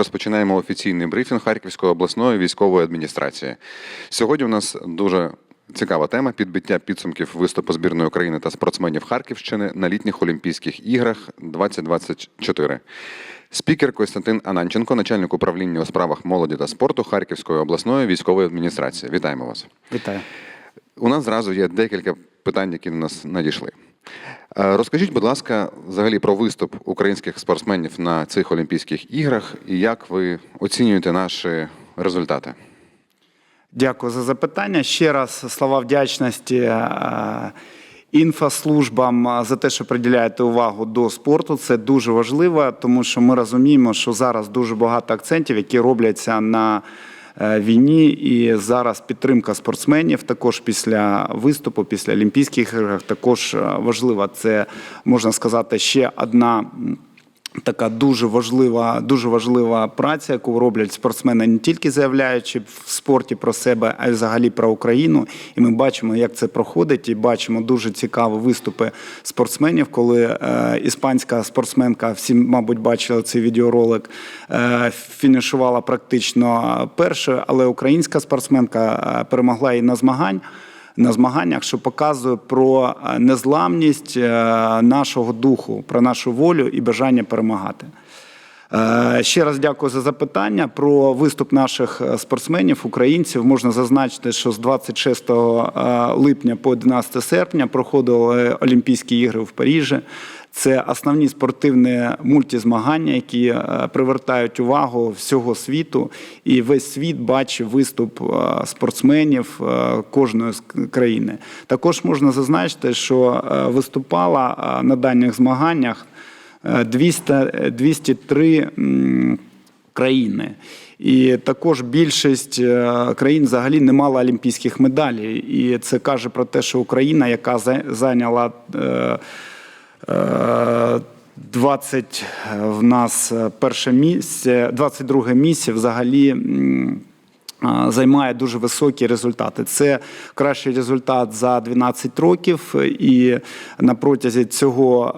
розпочинаємо офіційний брифінг Харківської обласної військової адміністрації. Сьогодні у нас дуже цікава тема підбиття підсумків виступу збірної України та спортсменів Харківщини на літніх Олімпійських іграх 2024. Спікер Костянтин Ананченко, начальник управління у справах молоді та спорту Харківської обласної військової адміністрації. Вітаємо вас. Вітаю. У нас зразу є декілька питань, які до нас надійшли. Е, Розкажіть, будь ласка, взагалі про виступ українських спортсменів на цих Олімпійських іграх і як ви оцінюєте наші результати? Дякую за запитання. Ще раз слова вдячності е, інфослужбам за те, що приділяєте увагу до спорту. Це дуже важливо, тому що ми розуміємо, що зараз дуже багато акцентів, які робляться на війні, і зараз підтримка спортсменів також після виступу, після Олімпійських ігор, також е, важлива. Це можна сказати ще одна. Така дуже важлива, дуже важлива праця, яку роблять спортсмени, не тільки заявляючи в спорті про себе, а й взагалі про Україну. І ми бачимо, як це проходить, і бачимо дуже цікаві виступи спортсменів, коли е, іспанська спортсменка, всі, мабуть, бачили цей відеоролик, е, фінішувала практично першою, але українська спортсменка е, перемогла і на змагань на змаганнях, що показує про е, незламність е, нашого духу, про нашу волю і бажання перемагати. Е, Ще раз дякую за запитання про виступ наших спортсменів, українців. Можна зазначити, що з 26 е, липня по 11 серпня проходили Олімпійські ігри в Парижі. Це основні спортивні мультизмагання, які е, привертають увагу всього світу, і весь світ бачить виступ е, спортсменів е, кожної з країни. Також можна зазначити, що виступала на даних змаганнях е, 200, е, 203 країни. І також більшість країн взагалі не мала олімпійських медалей. І це каже про те, що Україна, яка за- зайняла 20 в нас е, перше місце, 22 місце взагалі. Займає дуже високі результати. Це кращий результат за 12 років, і на протязі цього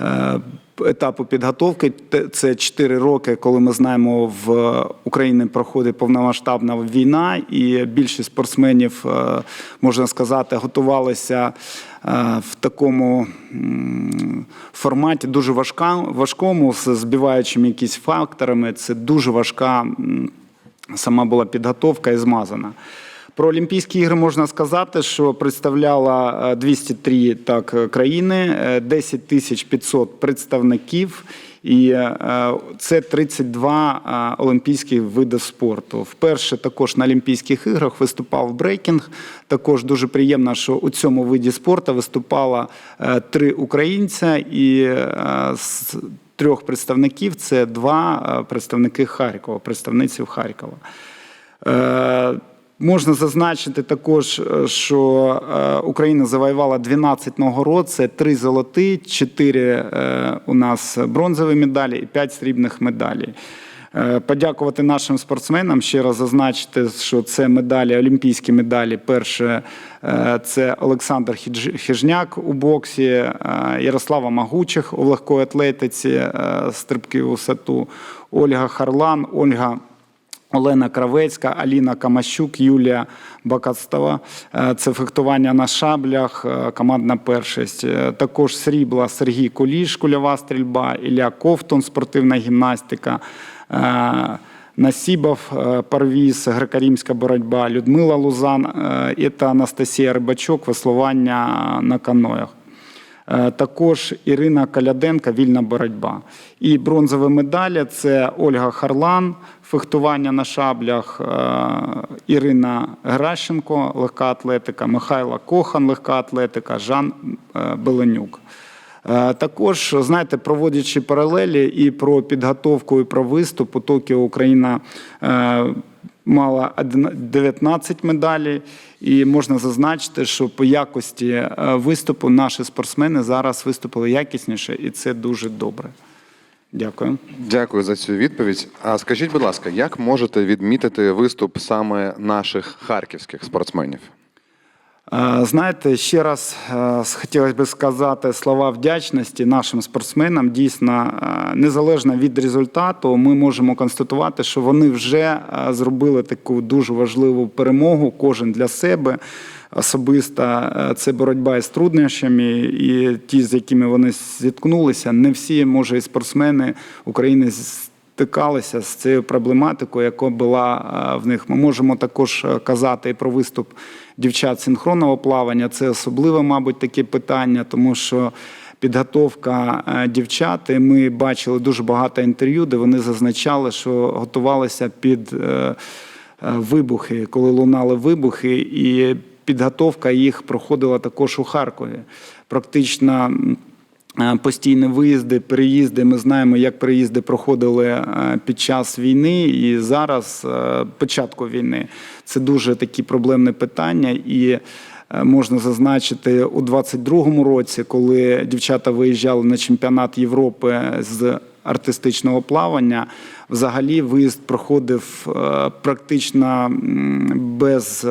е, е, етапу підготовки це 4 роки, коли ми знаємо, в Україні проходить повномасштабна війна, і більшість спортсменів, е, можна сказати, готувалися е, в такому форматі дуже важка, важкому, з збиваючими якісь факторами. Це дуже важка. сама була підготовка і змазана. Про Олімпійські ігри можна сказати, що представляла е, 203 так, е, країни, е, 10 тисяч 500 представників, і е, це 32 е, олімпійських види спорту. Вперше також на Олімпійських іграх виступав брейкінг. Також дуже приємно, що у цьому виді спорту виступало е, три українця і е, з трьох представників це два е, представники Харкова, представниців Харкова. Можна зазначити також, е, що е, Україна завоювала 12 нагород, це 3 золоті, 4 е, у нас бронзові медалі і 5 срібних медалей. Подякувати нашим спортсменам, ще раз зазначити, що це медалі, олімпійські медалі. Перше це Олександр Хижняк у боксі, Ярослава Магучих у легкої атлетиці, стрибки у висоту, Ольга Харлан, Ольга. Олена Кравецька, Аліна Камащук, Юлія Бакастова. Е, Це фехтування на шаблях, е, командна першість. Е, Також срібла Сергій Куліш, кульова стрільба, Ілля Ковтун, спортивна гімнастика. Насібов, Парвіз, греко-римська боротьба, Людмила Лузан та Анастасія Рибачок, веслування на каноях. Е, Також Ірина Каляденка вільна боротьба. І бронзові медалі це Ольга Харлан, фехтування на шаблях, е, Ірина Гращенко, легка атлетика, Михайло Кохан, легка атлетика, Жан е, Беленюк. Також, знаєте, проводячи паралелі і про підготовку, і про виступ у Токіо Україна мала одна- 19 медалей, і можна зазначити, що по якості е, виступу наші спортсмени зараз виступили якісніше, і це дуже добре. Дякую. Дякую за цю відповідь. А скажіть, будь ласка, як можете відмітити виступ саме наших харківських спортсменів? Знаєте, ще раз хотілося б сказати слова вдячності нашим спортсменам. Дійсно, незалежно від результату, ми можемо констатувати, що вони вже зробили таку дуже важливу перемогу, кожен для себе. Особисто е, це боротьба із труднощами, і ті, з якими вони зіткнулися, не всі, може, і спортсмени України стикалися з цією проблематикою, яка була в них. Ми можемо також казати і про виступ дівчат синхронного плавання. Це особливе, мабуть, таке питання, тому що підготовка е, дівчат, і ми бачили дуже багато інтерв'ю, де вони зазначали, що готувалися під е, е, вибухи, коли лунали вибухи, і підготовка їх проходила також у Харкові. Практично. Е, Постійні виїзди, переїзди. Ми знаємо, як переїзди проходили е, під час війни і зараз, е, початку війни. Це дуже такі проблемні питання. І можна зазначити у 22-му році, коли дівчата виїжджали на чемпіонат Європи з артистичного плавання. Взагалі виїзд проходив практично без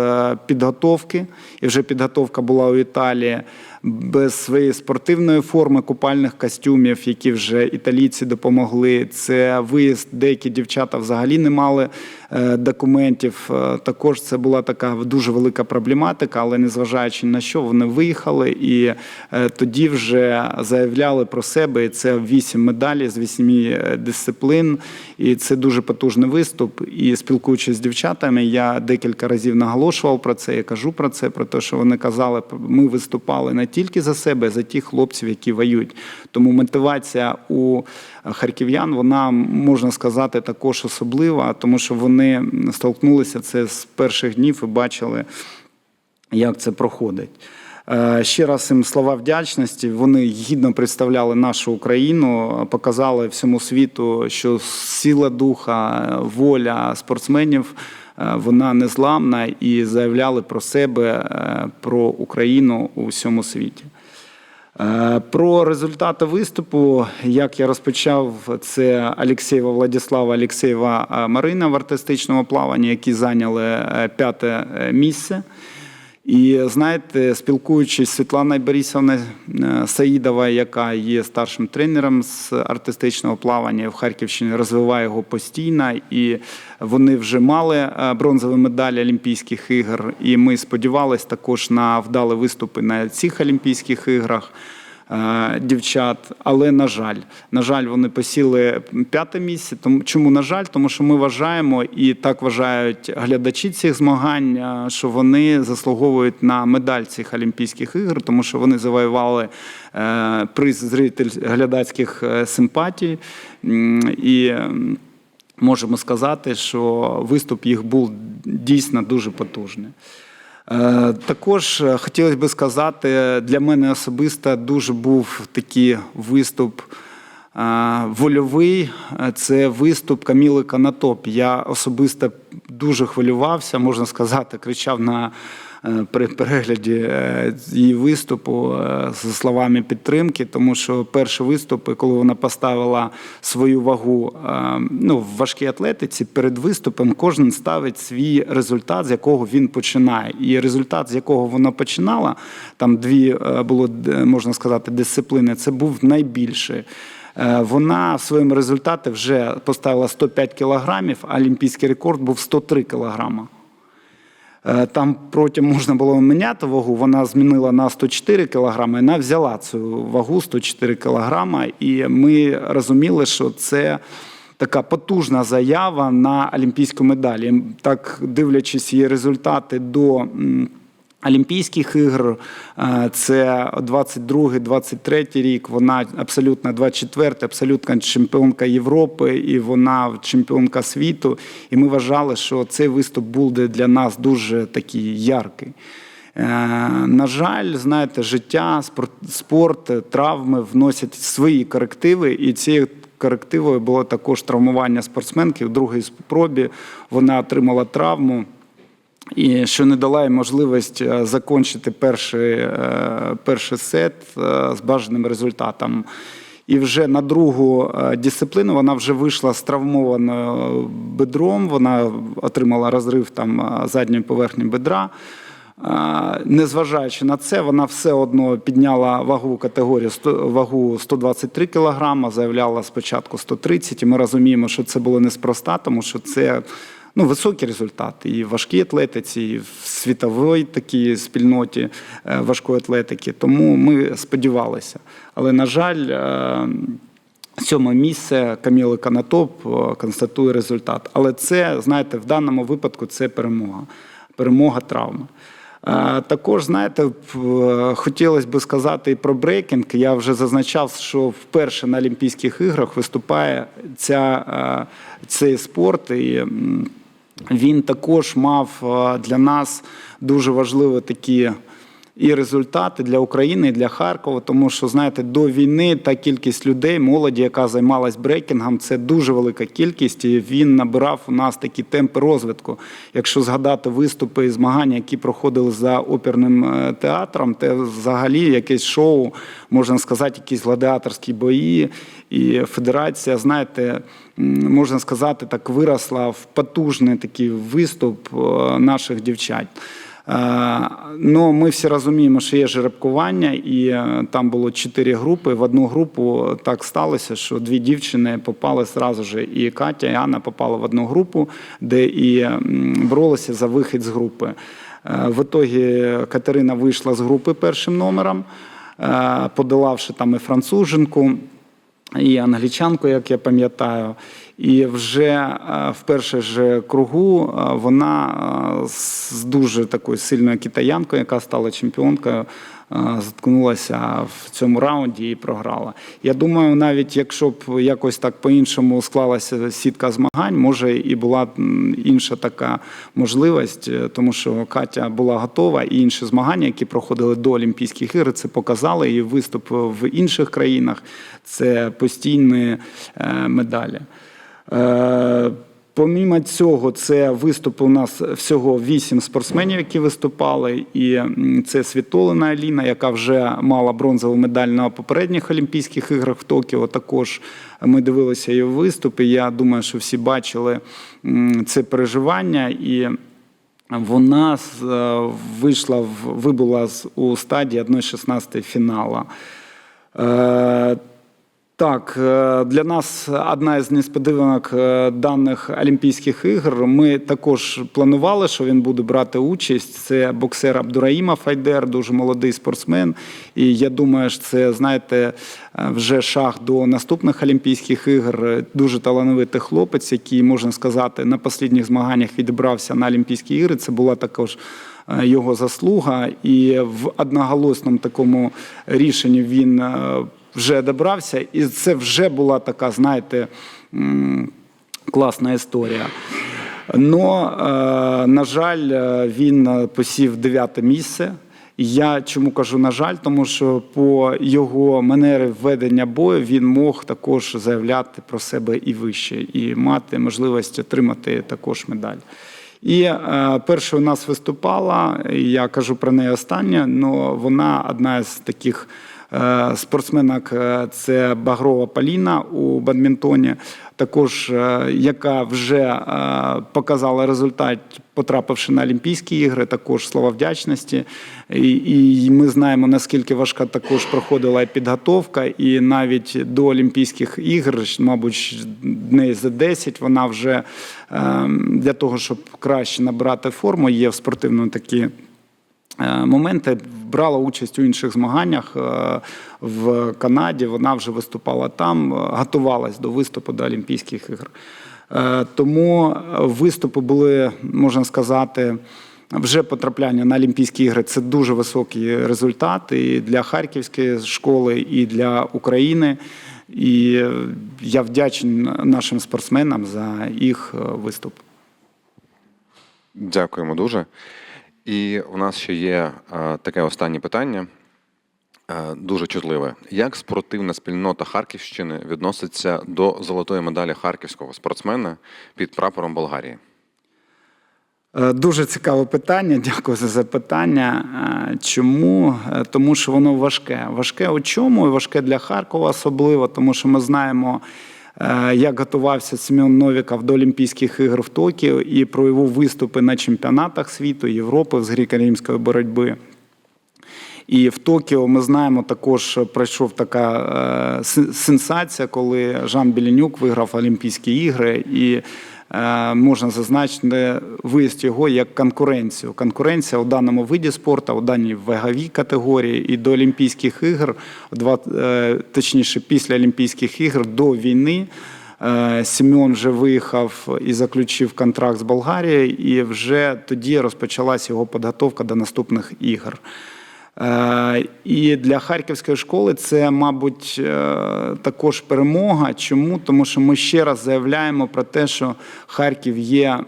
підготовки, і вже підготовка була у Італії без своєї спортивної форми, купальних костюмів, які вже італійці допомогли. Це виїзд, деякі дівчата взагалі не мали е, документів. Е, Також це була така дуже велика проблематика, але незважаючи на що, вони виїхали і е, тоді вже заявляли про себе. І це вісім медалей з вісьми е, дисциплін. І це дуже потужний виступ. І спілкуючись з дівчатами, я декілька разів наголошував про це. Я кажу про це, про те, що вони казали, ми виступали не тільки за себе, а за тих хлопців, які воюють. Тому мотивація у харків'ян, вона можна сказати також особлива, тому що вони столкнулися це з перших днів і бачили, як це проходить. Е, Ще раз їм слова вдячності. Вони гідно представляли нашу Україну, показали всьому світу, що сила духа, воля спортсменів е, вона незламна і заявляли про себе, е, про Україну у всьому світі. Е, Про результати виступу, як я розпочав, це Алексєєва Владислава, Алєксєєва е, Марина в артистичному плаванні, які зайняли е, п'яте е, місце. І знаєте, спілкуючись з Світланою Борисовною Саїдовою, Саїдова, яка є старшим тренером з артистичного плавання в Харківщині, розвиває його постійно, і вони вже мали е, бронзові медалі Олімпійських ігор. І ми сподівалися також на вдалі виступи на цих Олімпійських іграх е, дівчат. Але на жаль, на жаль, вони посіли п'яте місце. Тому чому на жаль? Тому що ми вважаємо і так вважають глядачі цих змагань, е, що вони заслуговують на медаль цих Олімпійських ігор, тому що вони завоювали е, приз зритель глядацьких е, симпатій. І можемо сказати, що виступ їх був дійсно дуже потужний. Е, Також е, хотілося б сказати, для мене особисто дуже був такий виступ е, вольовий. Це виступ Каміли Канатоп. Я особисто дуже хвилювався, можна сказати, кричав на при перегляді е, її виступу е, з словами підтримки, тому що перші виступи, коли вона поставила свою вагу е, ну, в важкій атлетиці, перед виступом кожен ставить свій результат, з якого він починає. І результат, з якого вона починала, там дві е, було можна сказати дисципліни, це був найбільший. Е, Вона в своєму результаті вже поставила 105 кілограмів, а олімпійський рекорд був 103 кілограма. Е, Там потім можна було міняти вагу. Вона змінила на 104 кілограми. і Вона взяла цю вагу 104 кілограма, і ми розуміли, що це. Така потужна заява на олімпійську медаль. Так, дивлячись її результати до Олімпійських ігор, е, це 22-23 рік. Вона абсолютно 24, абсолютна чемпіонка Європи, і вона чемпіонка світу. І ми вважали, що цей виступ буде для нас дуже такий яркий. Е, На жаль, знаєте, життя, спорт, травми вносять свої корективи, і цією корективою було також травмування спортсменки. В другій спробі вона отримала травму. І що не дала їй можливість е, закінчити перший, е, перший сет е, з бажаним результатом. І вже на другу дисципліну вона вже вийшла з травмованою бедром. Вона отримала розрив там задньої поверхні бедра. Незважаючи на це, вона все одно підняла вагову категорію вагу 123 кг, заявляла спочатку 130, і ми розуміємо, що це було неспроста, тому що це ну, високі результати і в важкій атлетиці, і в світовій такій спільноті е, важкої атлетики. Тому ми сподівалися. Але, на жаль, е, Сьоме місце Каміли Канатоп е, констатує результат. Але це, знаєте, в даному випадку це перемога. Перемога травми. Також, знаєте, хотілося б сказати і про брейкінг. Я вже зазначав, що вперше на Олімпійських іграх виступає ця, цей спорт. І він також мав е, для нас дуже важливі такі і результати для України, і для Харкова, тому що знаєте, до війни та кількість людей, молоді, яка займалась брейкінгом, це дуже велика кількість, і він набирав у нас такі темпи розвитку. Якщо згадати виступи і змагання, які проходили за оперним е, театром, це взагалі якесь шоу, можна сказати, якісь гладіаторські бої. І федерація, знаєте, можна сказати, так виросла в потужний такий виступ е, наших дівчат. Ну, ми всі розуміємо, що є жеребкування, і е, там було чотири групи. В одну групу так сталося, що дві дівчини попали зразу ж. І Катя, і Анна попали в одну групу, де і боролися за вихід з групи. Е, В ітогі Катерина вийшла з групи першим номером, подолавши там і француженку і англічанку, як я пам'ятаю. І вже е, в першому ж кругу е, вона е, з дуже такою сильною китаянкою, яка стала чемпіонкою, заткнулася в цьому раунді і програла. Я думаю, навіть якщо б якось так по-іншому склалася сітка змагань, може і була інша така можливість, е, тому що Катя була готова, і інші змагання, які проходили до Олімпійських ігор, це показали. І виступ в інших країнах це постійні е, медалі. Е, Помімо цього, це виступи у нас всього вісім спортсменів, які виступали. І це Світолина Аліна, яка вже мала бронзову медаль на попередніх Олімпійських іграх в Токіо. Також ми дивилися її виступи. Я думаю, що всі бачили це переживання. І вона е, вийшла вибула з- у стадії 1-16 фіналу. Так, е, для нас одна із несподіванок е, даних Олімпійських ігор. Ми також планували, що він буде брати участь. Це боксер Абдураїма Файдер, дуже молодий спортсмен. І я думаю, що це, знаєте, е, вже шаг до наступних Олімпійських ігор. Дуже талановитий хлопець, який, можна сказати, на останніх змаганнях відібрався на Олімпійські ігри. Це була також його заслуга. І в одноголосному такому рішенні він. Вже добрався, і це вже була така, знаєте, класна історія. Но, е, на жаль, е, він е, посів дев'яте місце. Я чому кажу на жаль, тому що по його манері ведення бою він мог також заявляти про себе і вище, і мати можливість отримати також медаль. І е, перша у нас виступала, я кажу про неї останнє, але вона одна з таких спортсменок, е, це Багрова Поліна у бадмінтоні, також е, яка вже е, показала результат, потрапивши на Олімпійські ігри, також слова вдячності. І, і ми знаємо, наскільки важка також проходила підготовка, і навіть до Олімпійських ігор, мабуть, дней за 10 вона вже е, для того, щоб краще набрати форму, є в спортивному такі е, моменти. Брала участь у інших змаганнях е, в Канаді. Вона вже виступала там, е, готувалась до виступу до Олімпійських ігор. Е, Тому виступи були, можна сказати, вже потрапляння на Олімпійські ігри це дуже високий результат і для Харківської школи, і для України. І е, я вдячний нашим спортсменам за їх е, виступ. Дякуємо дуже. І у нас ще є е, таке останнє питання, е, дуже чутливе. Як спортивна спільнота Харківщини відноситься до золотої медалі харківського спортсмена під прапором Болгарії? Е, Дуже цікаве питання. Дякую за запитання. Чому? Тому що воно важке. Важке у чому? І важке для Харкова особливо, тому що ми знаємо як готувався Семен Новіков до Олімпійських ігор в Токіо і про його виступи на чемпіонатах світу, Європи з греко-римської боротьби. І в Токіо ми знаємо, також пройшов така е, сенсація, коли Жан Білінюк виграв Олімпійські ігри, і е, можна зазначити виїзд його як конкуренцію. Конкуренція у даному виді спорту, у даній ваговій категорії, і до Олімпійських ігор, е, точніше, після Олімпійських ігор до війни. Е, Сімеон вже виїхав і заключив контракт з Болгарією, і вже тоді розпочалася його підготовка до наступних ігор. Е, І для харківської школи це, мабуть, е, також перемога. Чому? Тому що ми ще раз заявляємо про те, що Харків є,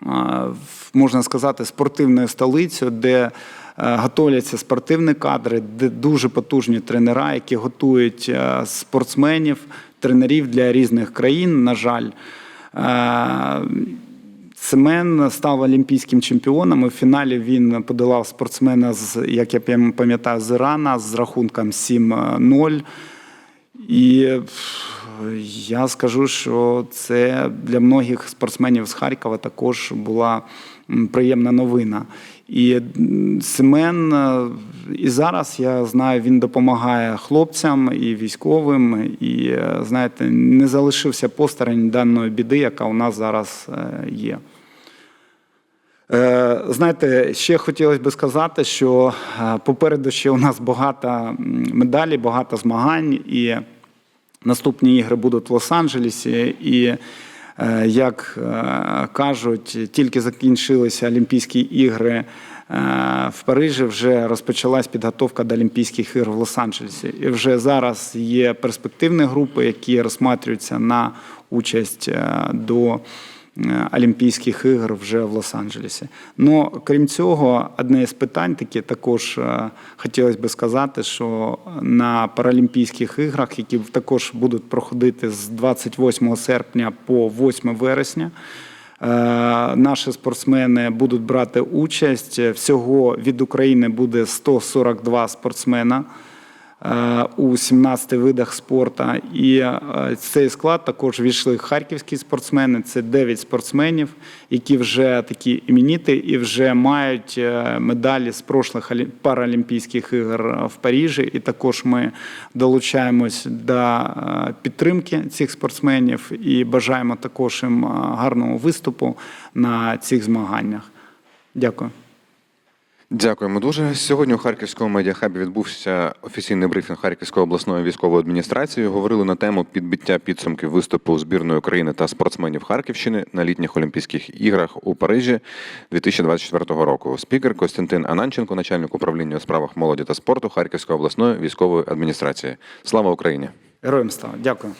в- можна сказати, спортивною столицею, де е, готуються спортивні кадри, де дуже потужні тренера, які готують е, спортсменів, тренерів для різних країн, на жаль. Семен став олімпійським чемпіоном. і В фіналі він подолав спортсмена з, як я пам- пам'ятаю, з Ірана з рахунком 7-0. І я скажу, що це для многих спортсменів з Харкова також була приємна новина. І Семен і зараз я знаю, він допомагає хлопцям і військовим, і е, знаєте, не залишився посторонь даної біди, яка у нас зараз е, є. Е, Знаєте, ще хотілося б сказати, що е, попереду ще у нас багато м, медалей, багато змагань, і наступні ігри будуть в Лос-Анджелесі. І е, як кажуть, тільки закінчилися Олімпійські ігри в Парижі, вже розпочалась підготовка до Олімпійських ігор в Лос-Анджелесі. І вже зараз є перспективні групи, які розсматрюються на участь до. Е, Олімпійських ігор вже в Лос-Анджелесі. Ну, крім цього, одне з питань таке також е, хотілося б сказати, що на Паралімпійських іграх, які також будуть проходити з 28 серпня по 8 вересня. е, Наші спортсмени будуть брати участь. Всього від України буде 142 спортсмена у 17 видах спорту. І е, цей склад також війшли харківські спортсмени. Це 9 спортсменів, які вже такі іменіти і вже мають е, медалі з прошлих Паралімпійських ігор в Парижі. І також ми долучаємось до е, підтримки цих спортсменів і бажаємо також їм е, гарного виступу на цих змаганнях. Дякую. Дякуємо дуже. Сьогодні у Харківському медіахабі відбувся офіційний брифінг Харківської обласної військової адміністрації. Говорили на тему підбиття підсумків виступу збірної України та спортсменів Харківщини на літніх Олімпійських іграх у Парижі 2024 року. Спікер Костянтин Ананченко, начальник управління у справах молоді та спорту Харківської обласної військової адміністрації. Слава Україні! Героям слава. Дякую.